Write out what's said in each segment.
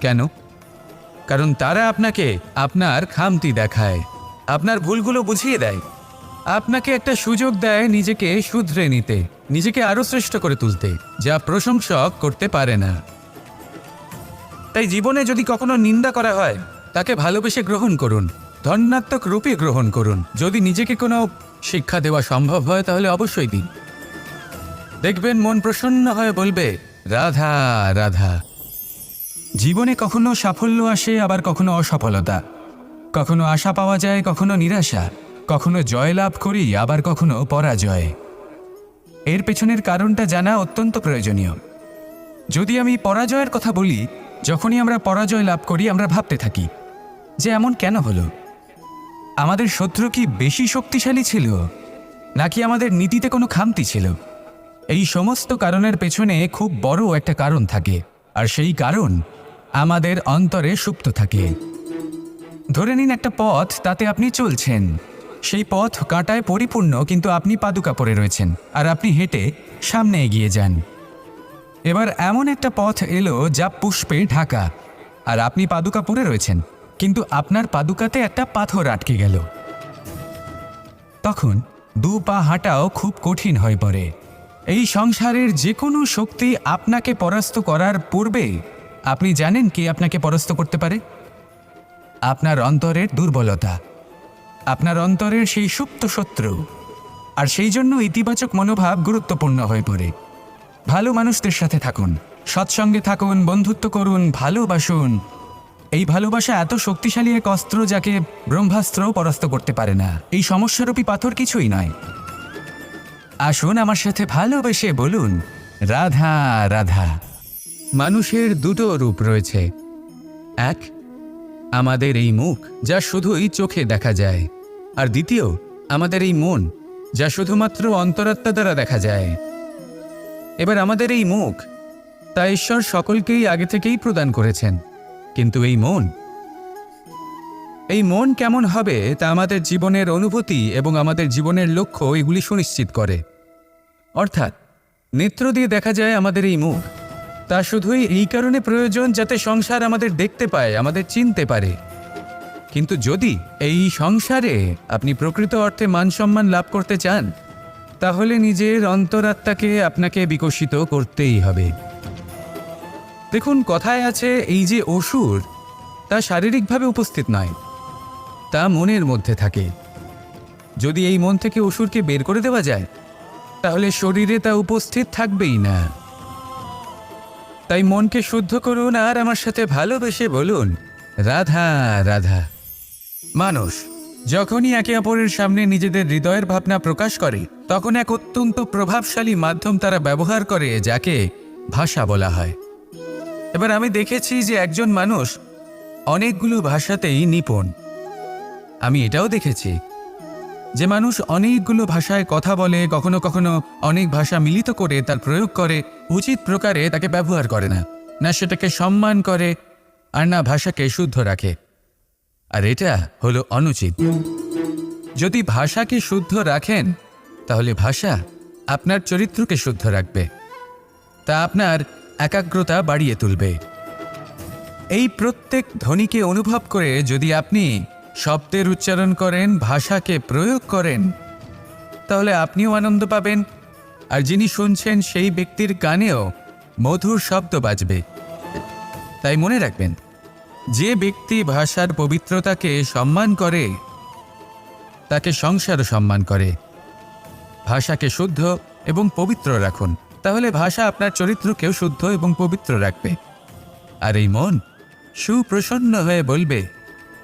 কেন? কারণ তারা আপনাকে আপনার খামতি দেখায়, আপনার ভুলগুলো বুঝিয়ে দেয়। আপনাকে একটা সুযোগ দেয় নিজেকে শুধরে নিতে, নিজেকে আরও শ্রেষ্ঠ করে তুলতে, যা প্রশংসক করতে পারে না। তাই জীবনে যদি কখনো নিন্দা করা হয়, তাকে ভালোবেসে গ্রহণ করুন ধন্যাত্মক রূপে গ্রহণ করুন। যদি নিজেকে কোনো শিক্ষা দেওয়া সম্ভব হয়, তাহলে অবশ্যই দিন। দেখবেন মন প্রসন্ন হয়ে বলবে, রাধা রাধা। জীবনে কখনো সাফল্য আসে, আবার কখনো অসফলতা। কখনো আশা পাওয়া যায়, কখনো নিরাশা। কখনো জয়লাভ করি, আবার কখনো পরাজয়। এর পেছনের কারণটা জানা অত্যন্ত প্রয়োজনীয়। যদি আমি পরাজয়ের কথা বলি, যখনই আমরা পরাজয় লাভ করি, আমরা ভাবতে থাকি, যে এমন কেন হলো? আমাদের শত্রু কি বেশি শক্তিশালী ছিল? নাকি আমাদের নীতিতে কোনো খামতি ছিল? এই সমস্ত কারণের পেছনে খুব বড় একটা কারণ থাকে। আর সেই কারণ আমাদের অন্তরে সুপ্ত থাকে। ধরে নিন একটা পথ তাতে আপনি চলছেন। সেই পথ কাঁটায় পরিপূর্ণ, কিন্তু আপনি পাদুকা পরে রয়েছেন আর আপনি হেঁটে সামনে এগিয়ে যান। এবার এমন একটা পথ এলো যা পুষ্পে ঢাকা আর আপনি পাদুকা পরে রয়েছেন, কিন্তু আপনার পাদুকাতে একটা পাথর আটকে গেল। তখন দু পা হাঁটাও খুব কঠিন হয়ে পড়ে। এই সংসারের যে কোনো শক্তি আপনাকে পরাস্ত করার পূর্বে আপনি জানেন কি আপনাকে পরাস্ত করতে পারে? আপনার অন্তরের দুর্বলতা। আপনার অন্তরের সেই সুপ্ত শত্রু। আর সেই জন্য ইতিবাচক মনোভাব গুরুত্বপূর্ণ হয়ে পড়ে। ভালো মানুষদের সাথে থাকুন, সৎসঙ্গে থাকুন, বন্ধুত্ব করুন, ভালোবাসুন। এই ভালোবাসা এত শক্তিশালী এক অস্ত্র যাকে ব্রহ্মাস্ত্রও পরাস্ত করতে পারে না। এই সমস্যারূপী পাথর কিছুই নয়। আসুন আমার সাথে ভালোবেসে বলুন, রাধা রাধা। মানুষের দুটো রূপ রয়েছে। এক, আমাদের এই মুখ, যা শুধুই চোখে দেখা যায়। আর দ্বিতীয়, আমাদের এই মন, যা শুধুমাত্র অন্তরাত্মা দ্বারা দেখা যায়। এবার আমাদের এই মুখ, তা ঈশ্বর সকলকেই আগে থেকেই প্রদান করেছেন। কিন্তু এই মন এই মন কেমন হবে তা আমাদের জীবনের অনুভূতি এবং আমাদের জীবনের লক্ষ্য এগুলি সুনিশ্চিত করে। অর্থাৎ, নেত্র দিয়ে দেখা যায় আমাদের এই মুখ। তা শুধুই এই কারণে প্রয়োজন যাতে সংসার আমাদের দেখতে পায়, আমাদের চিনতে পারে। কিন্তু যদি এই সংসারে আপনি প্রকৃত অর্থে মান সম্মান লাভ করতে চান, তাহলে নিজের অন্তরাত্মাকে আপনাকে বিকশিত করতেই হবে। দেখুন, কথায় আছে এই যে অসুর, তা শারীরিকভাবে উপস্থিত নয়, তা মনের মধ্যে থাকে। যদি এই মন থেকে অসুরকে বের করে দেওয়া যায়, তাহলে শরীরে তা উপস্থিত থাকবেই না। তাই মনকে শুদ্ধ করুন আর আমার সাথে ভালোবেসে বলুন। রাধা রাধা। মানুষ, যখনই একে অপরের সামনে নিজেদের হৃদয়ের ভাবনা প্রকাশ করে, তখন এক অত্যন্ত প্রভাবশালী মাধ্যম তারা ব্যবহার করে, যাকে ভাষা বলা হয়। এবার আমি দেখেছি যে একজন মানুষ অনেকগুলো ভাষাতেই নিপুণ। আমি এটাও দেখেছি যে মানুষ অনেকগুলো ভাষায় কথা বলে, কখনো কখনো অনেক ভাষা মিলিত করে তার প্রয়োগ করে, উচিত প্রকারে তাকে ব্যবহার করে না। না সেটাকে সম্মান করে, আর না ভাষাকে শুদ্ধ রাখে। আর এটা হলো অনুচিত। যদি ভাষাকে শুদ্ধ রাখেন, তাহলে ভাষা আপনার চরিত্রকে শুদ্ধ রাখবে। তা আপনার একাগ্রতা বাড়িয়ে তুলবে। এই প্রত্যেক ধ্বনিকে অনুভব করে যদি আপনি শব্দের উচ্চারণ করেন, ভাষাকে প্রয়োগ করেন। তাহলে আপনিও আনন্দ পাবেন। আর যিনি শুনছেন সেই ব্যক্তির কানেও মধুর শব্দ বাজবে। তাই মনে রাখবেন, যে ব্যক্তি ভাষার পবিত্রতাকে সম্মান করে, তাকে সংসারও সম্মান করে। ভাষাকে শুদ্ধ এবং পবিত্র রাখুন। তাহলে ভাষা আপনার চরিত্রকেও শুদ্ধ এবং পবিত্র রাখবে। আর এই মন সুপ্রসন্ন হয়ে বলবে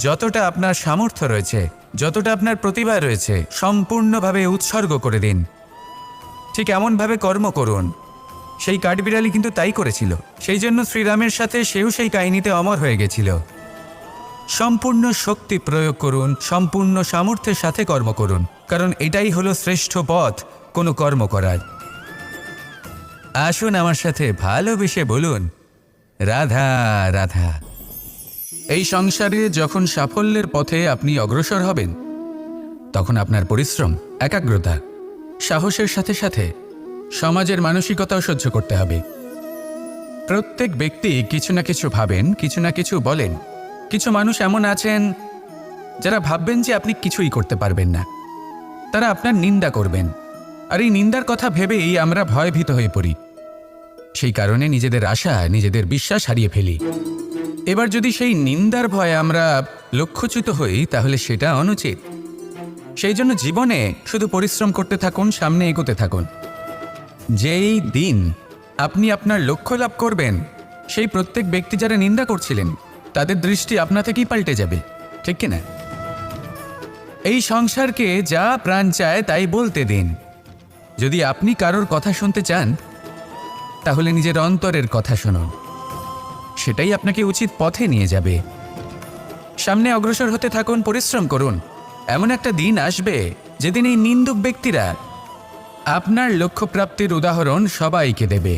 যতটা আপনার সামর্থ্য রয়েছে, যতটা আপনার প্রতিভা রয়েছে, সম্পূর্ণভাবে উৎসর্গ করে দিন। ঠিক এমনভাবে কর্ম করুন। সেই কাঠবিড়ালি কিন্তু তাই করেছিল। সেই জন্য শ্রীরামের সাথে সেও সেই কাহিনীতে অমর হয়ে গেছিল। সম্পূর্ণ শক্তি প্রয়োগ করুন, সম্পূর্ণ সামর্থ্যের সাথে কর্ম করুন, কারণ এটাই হলো শ্রেষ্ঠ পথ কোনো কর্ম করার। আসুন আমার সাথে ভালোবেসে বলুন, রাধা রাধা। এই সংসারে যখন সাফল্যের পথে আপনি অগ্রসর হবেন, তখন আপনার পরিশ্রম, একাগ্রতা, সাহসের সাথে সাথে সমাজের মানসিকতাও সহ্য করতে হবে। প্রত্যেক ব্যক্তি কিছু না কিছু ভাবেন, কিছু না কিছু বলেন। কিছু মানুষ এমন আছেন, যারা ভাববেন যে আপনি কিছুই করতে পারবেন না। তারা আপনার নিন্দা করবেন। আর এই নিন্দার কথা ভেবেই আমরা ভয়ভীত হয়ে পড়ি। সেই কারণে নিজেদের আশা, নিজেদের বিশ্বাস হারিয়ে ফেলি। এবার যদি সেই নিন্দার ভয়ে আমরা লক্ষ্যচ্যুত হই, তাহলে সেটা অনুচিত। সেই জন্য জীবনে শুধু পরিশ্রম করতে থাকুন, সামনে এগোতে থাকুন। যেই দিন আপনি আপনার লক্ষ্য লাভ করবেন, সেই প্রত্যেক ব্যক্তি যারা নিন্দা করছিলেন, তাদের দৃষ্টি আপনা থেকেই পাল্টে যাবে, ঠিক কিনা? এই সংসারকে যা প্রাণ চায় তাই বলতে দিন। যদি আপনি কারোর কথা শুনতে চান, তাহলে নিজের অন্তরের কথা শুনুন। সেটাই আপনাকে উচিত পথে নিয়ে যাবে। সামনে অগ্রসর হতে থাকুন, পরিশ্রম করুন। এমন একটা দিন আসবে যেদিন এই নিন্দুক ব্যক্তিরা আপনার লক্ষ্যপ্রাপ্তির উদাহরণ সবাইকে দেবে।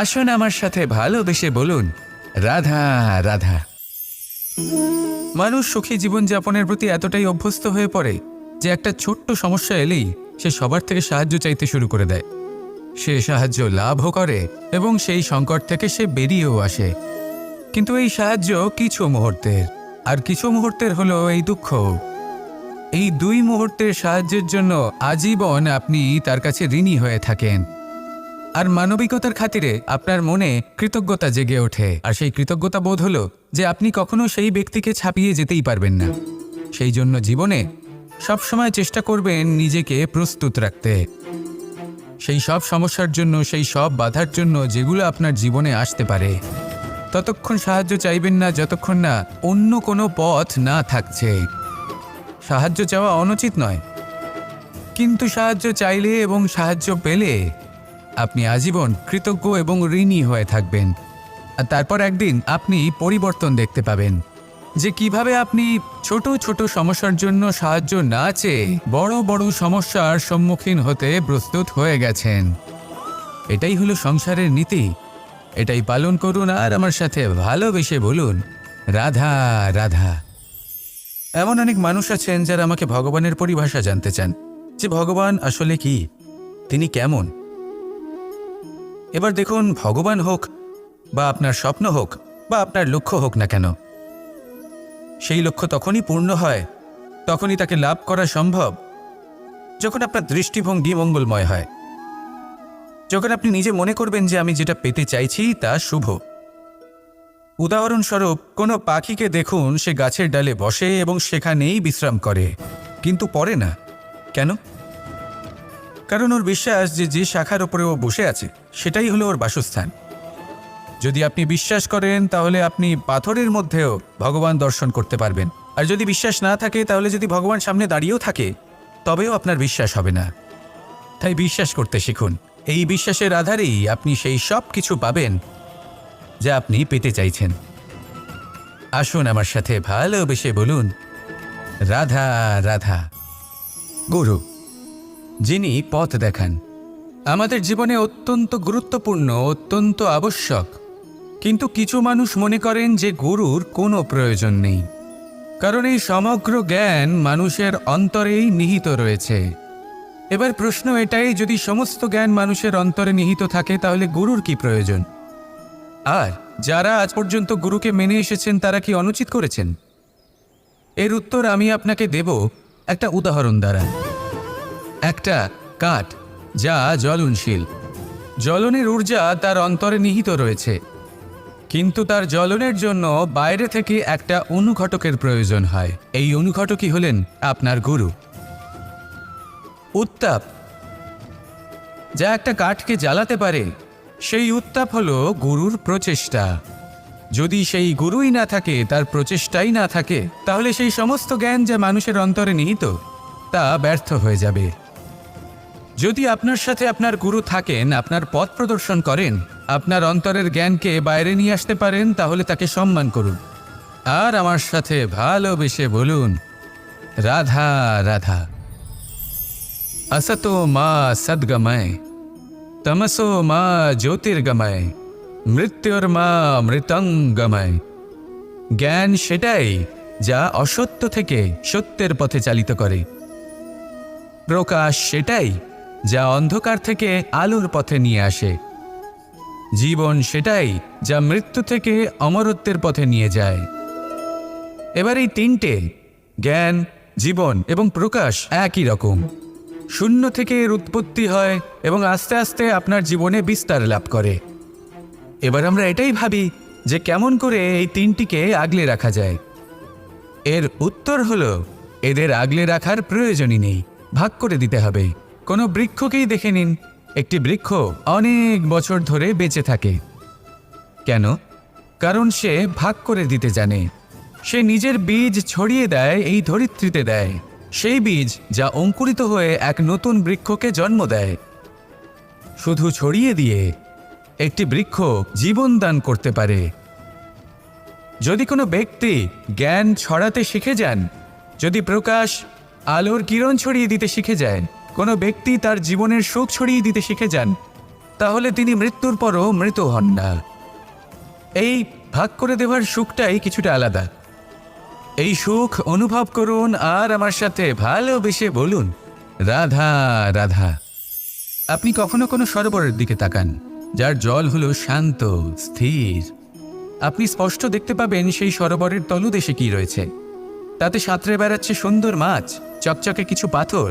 আসুন আমার সাথে ভালোবেসে বলুন, রাধা রাধা। মানুষ সুখী জীবনযাপনের প্রতি এতটাই অভ্যস্ত হয়ে পড়ে যে একটা ছোট্ট সমস্যা এলেই সে সবার থেকে সাহায্য চাইতে শুরু করে দেয়। সে সাহায্য লাভও করে এবং সেই সংকট থেকে সে বেরিয়েও আসে। কিন্তু এই সাহায্য কিছু মুহূর্তের, আর কিছু মুহূর্তের হলো এই দুঃখ। এই দুই মুহূর্তের সাহায্যের জন্য আজীবন আপনি তার কাছে ঋণী হয়ে থাকেন। আর মানবিকতার খাতিরে আপনার মনে কৃতজ্ঞতা জেগে ওঠে। আর সেই কৃতজ্ঞতা বোধ হলো যে আপনি কখনো সেই ব্যক্তিকে ছাপিয়ে যেতেই পারবেন না। সেই জন্য জীবনে সবসময় চেষ্টা করবেন নিজেকে প্রস্তুত রাখতে। সেই সব সমস্যার জন্য, সেই সব বাধার জন্য যেগুলো আপনার জীবনে আসতে পারে। ততক্ষণ সাহায্য চাইবেন না, যতক্ষণ না অন্য কোনো পথ না থাকছে। সাহায্য চাওয়া অনুচিত নয়। কিন্তু সাহায্য চাইলে এবং সাহায্য পেলে আপনি আজীবন কৃতজ্ঞ এবং ঋণী হয়ে থাকবেন। আর তারপর একদিন আপনি পরিবর্তন দেখতে পাবেন। যে কীভাবে আপনি ছোট ছোট সমস্যার জন্য সাহায্য না চেয়ে বড় বড় সমস্যার সম্মুখীন হতে প্রস্তুত হয়ে গেছেন। এটাই হলো সংসারের নীতি। এটাই পালন করুন আর আমার সাথে ভালোবেসে বলুন, রাধা রাধা। এমন অনেক মানুষ আছেন যারা আমাকে ভগবানের পরিভাষা জানতে চান। যে ভগবান আসলে কি? তিনি কেমন? এবার দেখুন, ভগবান হোক বা আপনার স্বপ্ন হোক বা আপনার লক্ষ্য হোক না কেন সেই লক্ষ্য তখনই পূর্ণ হয়, তখনই তাকে লাভ করা সম্ভব। যখন আপনার দৃষ্টিভঙ্গি মঙ্গলময় হয়, যখন আপনি নিজে মনে করবেন যে আমি যেটা পেতে চাইছি তা শুভ। উদাহরণস্বরূপ, কোনো পাখিকে দেখুন, সে গাছের ডালে বসে এবং সেখানেই বিশ্রাম করে, কিন্তু পরে না। কেন? কারণ ওর বিশ্বাস যে যে শাখার ওপরে ও বসে আছে, সেটাই হলো ওর বাসস্থান। যদি আপনি বিশ্বাস করেন, তাহলে আপনি পাথরের মধ্যেও ভগবান দর্শন করতে পারবেন। আর যদি বিশ্বাস না থাকে, তাহলে যদি ভগবান সামনে দাঁড়িয়েও থাকে, তবেও আপনার বিশ্বাস হবে না। তাই বিশ্বাস করতে শিখুন। এই বিশ্বাসের আধারেই আপনি সেই সব কিছু পাবেন, যা আপনি পেতে চাইছেন। আসুন আমার সাথে ভালোবেসে বলুন, রাধা রাধা। গুরু, যিনি পথ দেখান, আমাদের জীবনে অত্যন্ত গুরুত্বপূর্ণ, অত্যন্ত আবশ্যক কিন্তু কিছু মানুষ মনে করেন যে গুরুর কোনো প্রয়োজন নেই। কারণ এই সমগ্র জ্ঞান মানুষের অন্তরেই নিহিত রয়েছে। এবার প্রশ্ন এটাই, যদি সমস্ত জ্ঞান মানুষের অন্তরে নিহিত থাকে, তাহলে গুরুর কি প্রয়োজন? আর যারা আজ পর্যন্ত গুরুকে মেনে এসেছেন, তারা কি অনুচিত করেছেন? এর উত্তর আমি আপনাকে দেব একটা উদাহরণ দ্বারা। একটা কাঠ যা জ্বলনশীল। জ্বলনের ঊর্জা তার অন্তরে নিহিত রয়েছে। কিন্তু তার জ্বলনের জন্য বাইরে থেকে একটা অনুঘটকের প্রয়োজন হয়। এই অনুঘটকই হলেন আপনার গুরু। উত্তাপ। যা একটা কাঠকে জ্বালাতে পারে, সেই উত্তাপ হলো গুরুর প্রচেষ্টা। যদি সেই গুরুই না থাকে, তার প্রচেষ্টাই না থাকে, তাহলে সেই সমস্ত জ্ঞান যা মানুষের অন্তরে নিহিত, তা ব্যর্থ হয়ে যাবে। যদি আপনার সাথে আপনার গুরু থাকেন, আপনার পথ প্রদর্শন করেন আপনার অন্তরের জ্ঞানকে বাইরে নিয়ে আসতে পারেন তাহলে তাকে সম্মান করুন আর আমার সাথে ভালোবেসে বলুন রাধা রাধা असतो मा सद्गमय तमसो मा ज्योतिर्गमय মৃত্যুর্মা মৃতঙ্গময় জ্ঞান সেটাই যা অসত্য থেকে সত্যের পথে চালিত করে প্রকাশ সেটাই যা অন্ধকার থেকে আলোর পথে নিয়ে আসে জীবন সেটাই যা মৃত্যু থেকে অমরত্বের পথে নিয়ে যায়। এবার এই তিনটে, জ্ঞান, জীবন এবং প্রকাশ একই রকম। শূন্য থেকে এর উৎপত্তি হয় এবং আস্তে আস্তে আপনার জীবনে বিস্তার লাভ করে। এবার আমরা এটাই ভাবি যে কেমন করে এই তিনটিকে আগলে রাখা যায়। এর উত্তর হল, এদের আগলে রাখার প্রয়োজনই নেই। ভাগ করে দিতে হবে। কোনো বৃক্ষকেই দেখে নিন একটি বৃক্ষ অনেক বছর ধরে বেঁচে থাকে। কেন? কারণ সে ভাগ করে দিতে জানে। সে নিজের বীজ ছড়িয়ে দেয়, এই ধরিত্রীতে দেয়। সেই বীজ যা অঙ্কুরিত হয়ে এক নতুন বৃক্ষকে জন্ম দেয়। শুধু ছড়িয়ে দিয়ে একটি বৃক্ষ জীবন দান করতে পারে। যদি কোনো ব্যক্তি জ্ঞান ছড়াতে শিখে যান, যদি প্রকাশ আলোর কিরণ ছড়িয়ে দিতে শিখে যায় কোনো ব্যক্তি তার জীবনের সুখ ছড়িয়ে দিতে শিখে যান, তাহলে তিনি মৃত্যুর পরও মৃত হন না। এই ভাগ করে দেওয়ার সুখটাই কিছুটা আলাদা। এই সুখ অনুভব করুন আর আমার সাথে ভালোবেসে বলুন, রাধা রাধা। আপনি কখনো কোনো সরোবরের দিকে তাকান, যার জল হলো শান্ত, স্থির। আপনি স্পষ্ট দেখতে পাবেন সেই সরোবরের তলদেশে কি রয়েছে। তাতে সাঁতরে বেড়াচ্ছে সুন্দর মাছ, চকচকে কিছু পাথর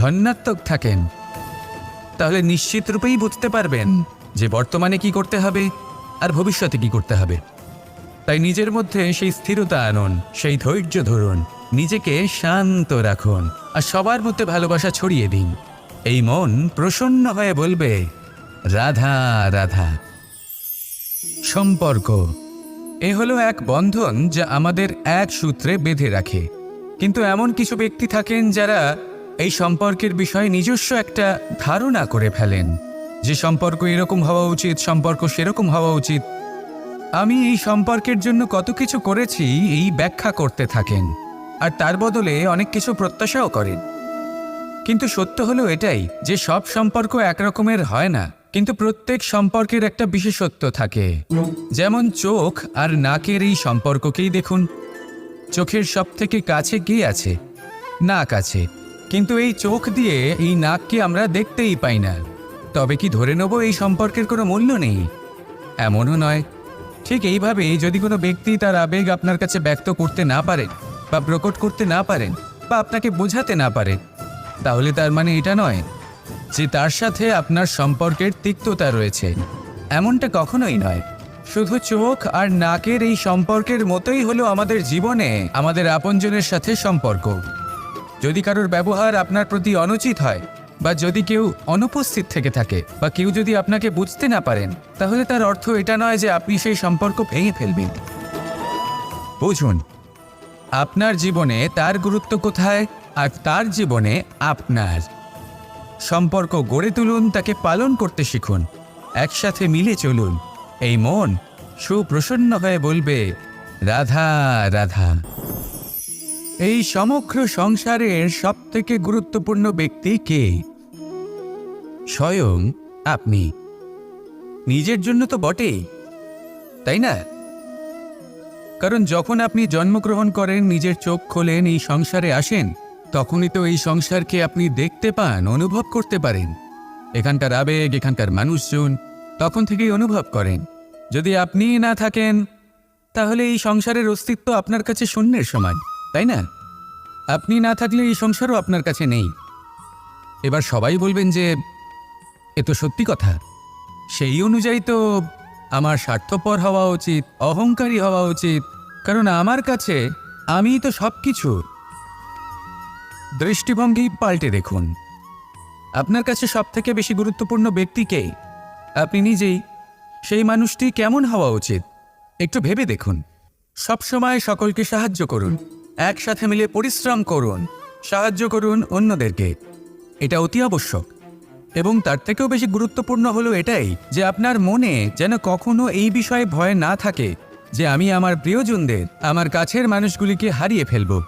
ধন্যাত্মক থাকেন। তাহলে নিশ্চিত রূপেই বুঝতে পারবেন যে বর্তমানে কি করতে হবে আর ভবিষ্যতে কি করতে হবে। তাই নিজের মধ্যে সেই স্থিরতা আনুন সেই ধৈর্য ধরুন নিজেকে শান্ত রাখুন আর সবার মধ্যে ভালোবাসা ছড়িয়ে দিন। এই মন প্রসন্ন হয়ে বলবে রাধা রাধা। সম্পর্ক। এ হলো এক বন্ধন যা আমাদের এক সূত্রে বেঁধে রাখে। কিন্তু এমন কিছু ব্যক্তি থাকেন যারা এই সম্পর্কের বিষয়ে নিজস্ব একটা ধারণা করে ফেলেন। যে সম্পর্ক এরকম হওয়া উচিত, সম্পর্ক সেরকম হওয়া উচিত। আমি এই সম্পর্কের জন্য কত কিছু করেছি, এই ব্যাখ্যা করতে থাকেন। আর তার বদলে অনেক কিছু প্রত্যাশাও করেন। কিন্তু সত্য হলো এটাই, যে সব সম্পর্ক একরকমের হয় না। কিন্তু প্রত্যেক সম্পর্কের একটা বিশেষত্ব থাকে। যেমন চোখ আর নাকের এই সম্পর্ককেই দেখুন। চোখের সব থেকে কাছে কে আছে? নাক আছে। কিন্তু এই চোখ দিয়ে এই নাককে আমরা দেখতেই পাই না। তবে কি ধরে নেব এই সম্পর্কের কোনো মূল্য নেই? এমনও নয়। ঠিক এইভাবেই যদি কোনো ব্যক্তি তার আবেগ আপনার কাছে ব্যক্ত করতে না পারে, বা প্রকট করতে না পারেন বা আপনাকে বোঝাতে না পারে, তাহলে তার মানে এটা নয় যে তার সাথে আপনার সম্পর্কের তিক্ততা রয়েছে। এমনটা কখনোই নয়। শুধু চোখ আর নাকের এই সম্পর্কের মতোই হলো আমাদের জীবনে, আমাদের আপনজনের সাথে সম্পর্ক। যদি কারোর ব্যবহার আপনার প্রতি অনুচিত হয়, বা যদি কেউ অনুপস্থিত থেকে থাকে, বা কেউ যদি আপনাকে বুঝতে না পারেন, তাহলে তার অর্থ এটা নয় যে আপনি সেই সম্পর্ক ভেঙে ফেলবেন। বুঝুন, আপনার জীবনে তার গুরুত্ব কোথায়, আর তার জীবনে আপনার। সম্পর্ক গড়ে তুলুন, তাকে পালন করতে শিখুন, একসাথে মিলে চলুন। এই মন সুপ্রসন্ন হয়ে বলবে, রাধা রাধা। এই সমগ্র সংসারের সবথেকে গুরুত্বপূর্ণ ব্যক্তি কে? স্বয়ং আপনি। নিজের জন্য তো বটেই, তাই না? কারণ যখন আপনি জন্মগ্রহণ করেন, নিজের চোখ খোলেন, এই সংসারে আসেন, তখনই তো এই সংসারকে আপনি দেখতে পান, অনুভব করতে পারেন। এখানকার আবেগ, এখানকার মানুষজন তখন থেকেই অনুভব করেন। যদি আপনি না থাকেন, তাহলে এই সংসারের অস্তিত্ব আপনার কাছে শূন্যের সমান। তাই না? আপনি না থাকলে এই সংসারও আপনার কাছে নেই। এবার সবাই বলবেন যে, এ তো সত্যি কথা। সেই অনুযায়ী তো আমার স্বার্থপর হওয়া উচিত, অহংকারী হওয়া উচিত, কারণ আমার কাছে আমিই তো সব কিছু দৃষ্টিভঙ্গি পাল্টে দেখুন। আপনার কাছে সবথেকে বেশি গুরুত্বপূর্ণ ব্যক্তি কে? আপনি নিজেই। সেই মানুষটি কেমন হওয়া উচিত? একটু ভেবে দেখুন। সবসময় সকলকে সাহায্য করুন। একসাথে মিলে পরিশ্রম করুন, সাহায্য করুন অন্যদেরকে। এটা অতি আবশ্যক। এবং তার থেকেও বেশি গুরুত্বপূর্ণ হলো এটাই যে আপনার মনে যেন কখনো এই বিষয়ে ভয় না থাকে যে আমি আমার প্রিয়জনদের, আমার কাছের মানুষগুলিকে হারিয়ে ফেলব।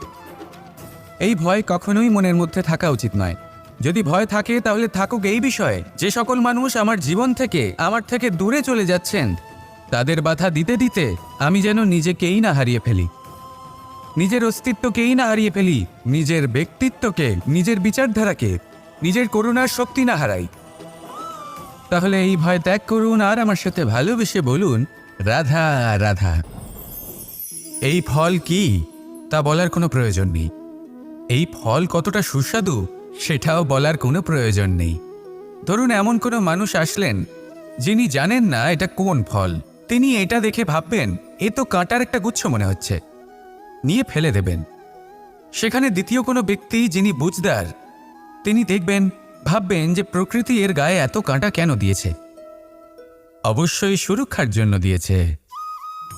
এই ভয় কখনোই মনের মধ্যে থাকা উচিত নয়। যদি ভয় থাকে তাহলে থাকুক এই বিষয়ে যে সকল মানুষ আমার জীবন থেকে, আমার থেকে দূরে চলে যাচ্ছেন, তাদের বাধা দিতে দিতে আমি যেন নিজেকেই না হারিয়ে ফেলি। নিজের অস্তিত্বকেই না হারিয়ে ফেলি, নিজের ব্যক্তিত্বকে, নিজের বিচারধারাকে, নিজের করুণার শক্তি না হারাই। তাহলে এই ভয় ত্যাগ করুন আর আমার সাথে ভালোবেসে বলুন, রাধা রাধা, এই ফল কি? তা বলার কোনো প্রয়োজন নেই। এই ফল কতটা সুস্বাদু, সেটাও বলার কোনো প্রয়োজন নেই। ধরুন এমন কোনো মানুষ আসলেন, যিনি জানেন না এটা কোন ফল। তিনি এটা দেখে ভাববেন, এ তো কাঁটার একটা গুচ্ছ মনে হচ্ছে। নিয়ে ফেলে দেবেন। সেখানে দ্বিতীয় কোনো ব্যক্তি যিনি বুঝদার, তিনি দেখবেন, ভাববেন যে প্রকৃতি এর গায়ে এত কাঁটা কেন দিয়েছে। অবশ্যই সুরক্ষার জন্য দিয়েছে।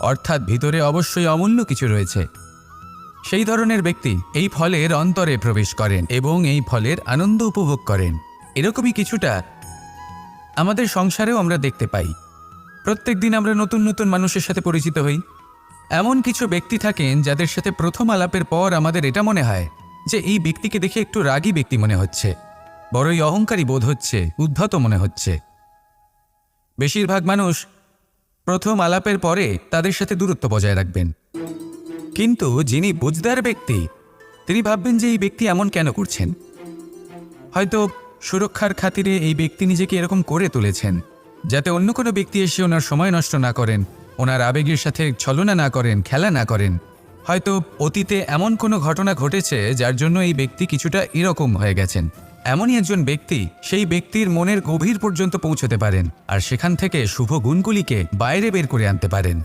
অর্থাৎ ভিতরে অবশ্যই অমূল্য কিছু রয়েছে। সেই ধরনের ব্যক্তি এই ফলের অন্তরে প্রবেশ করেন এবং এই ফলের আনন্দ উপভোগ করেন। এরকমই কিছুটা আমাদের সংসারেও আমরা দেখতে পাই। প্রত্যেক দিন আমরা নতুন নতুন মানুষের সাথে পরিচিত হই। এমন কিছু ব্যক্তি থাকেন যাদের সাথে প্রথম আলাপের পর আমাদের এটা মনে হয় যে এই ব্যক্তিকে দেখে একটু রাগী ব্যক্তি মনে হচ্ছে। বড়ই অহংকারী বোধ হচ্ছে, উদ্ধত মনে হচ্ছে। বেশিরভাগ মানুষ প্রথম আলাপের পরে তাদের সাথে দূরত্ব বজায় রাখবেন। কিন্তু যিনি বুঝদার ব্যক্তি, তিনি ভাববেন যে এই ব্যক্তি এমন কেন করছেন? হয়তো সুরক্ষার খাতিরে এই ব্যক্তি নিজেকে এরকম করে তুলেছেন, যাতে অন্য কোনো ব্যক্তি এসে ওনার সময় নষ্ট না করেন। ওনার আবেগের সাথে ছলনা না করেন, খেলা না করেন। হয়তো অতীতে এমন কোনো ঘটনা ঘটেছে যার জন্য এই ব্যক্তি কিছুটা এরকম হয়ে গেছেন। এমনই একজন ব্যক্তি, সেই ব্যক্তির মনের গভীর পর্যন্ত পৌঁছতে পারেন আর সেখান থেকে শুভ গুণগুলিকে বাইরে বের করে আনতে পারেন।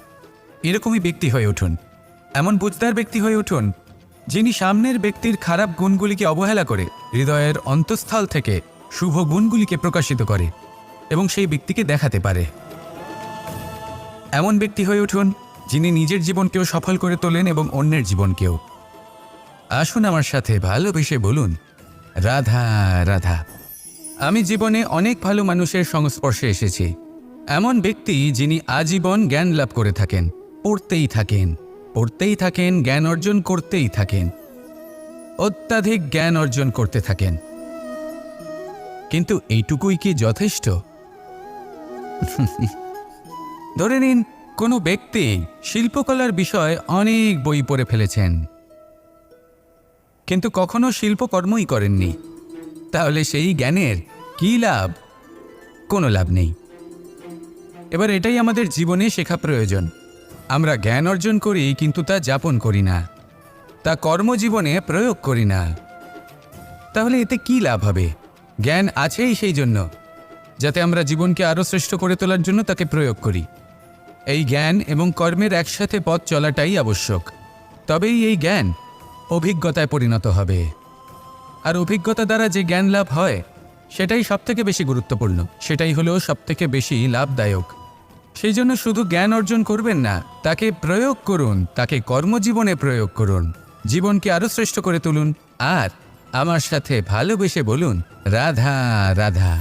এরকমই ব্যক্তি হয়ে উঠুন। এমন বুঝদার ব্যক্তি হয়ে উঠুন, যিনি সামনের ব্যক্তির খারাপ গুণগুলিকে অবহেলা করে, হৃদয়ের অন্তঃস্থল থেকে শুভ গুণগুলিকে প্রকাশিত করে এবং সেই ব্যক্তিকে দেখাতে পারে। এমন ব্যক্তি হয়ে উঠুন যিনি নিজের জীবনকেও সফল করে তোলেন এবং অন্যের জীবনকেও। আসুন আমার সাথে ভালোবেসে বলুন, রাধা রাধা, আমি জীবনে অনেক ভালো মানুষের সংস্পর্শে এসেছি। এমন ব্যক্তি যিনি আজীবন জ্ঞান লাভ করে থাকেন, পড়তেই থাকেন পড়তেই থাকেন, জ্ঞান অর্জন করতেই থাকেন, অত্যাধিক জ্ঞান অর্জন করতে থাকেন। কিন্তু এইটুকুই কি যথেষ্ট? ধরে নিন, কোনো ব্যক্তি শিল্পকলার বিষয়ে অনেক বই পড়ে ফেলেছেন। কিন্তু কখনো শিল্পকর্মই করেননি। তাহলে সেই জ্ঞানের কী লাভ? কোনো লাভ নেই। এবার এটাই আমাদের জীবনে শেখা প্রয়োজন। আমরা জ্ঞান অর্জন করি, কিন্তু তা যাপন করি না। তা কর্মজীবনে প্রয়োগ করি না। তাহলে এতে কি লাভ হবে? জ্ঞান আছেই সেই জন্য। যাতে আমরা জীবনকে আরও শ্রেষ্ঠ করে তোলার জন্য তাকে প্রয়োগ করি। এই জ্ঞান এবং কর্মের একসাথে পথ চলাটাই আবশ্যক। তবেই এই জ্ঞান অভিজ্ঞতায় পরিণত হবে। আর অভিজ্ঞতা দ্বারা যে জ্ঞান লাভ হয়, সেটাই সবথেকে বেশি গুরুত্বপূর্ণ। সেটাই হলো সবথেকে বেশি লাভদায়ক। সেই জন্য শুধু জ্ঞান অর্জন করবেন না, তাকে প্রয়োগ করুন, তাকে কর্মজীবনে প্রয়োগ করুন। জীবনকে আরও শ্রেষ্ঠ করে তুলুন। আর আমার সাথে ভালোবেসে বলুন, রাধা রাধা।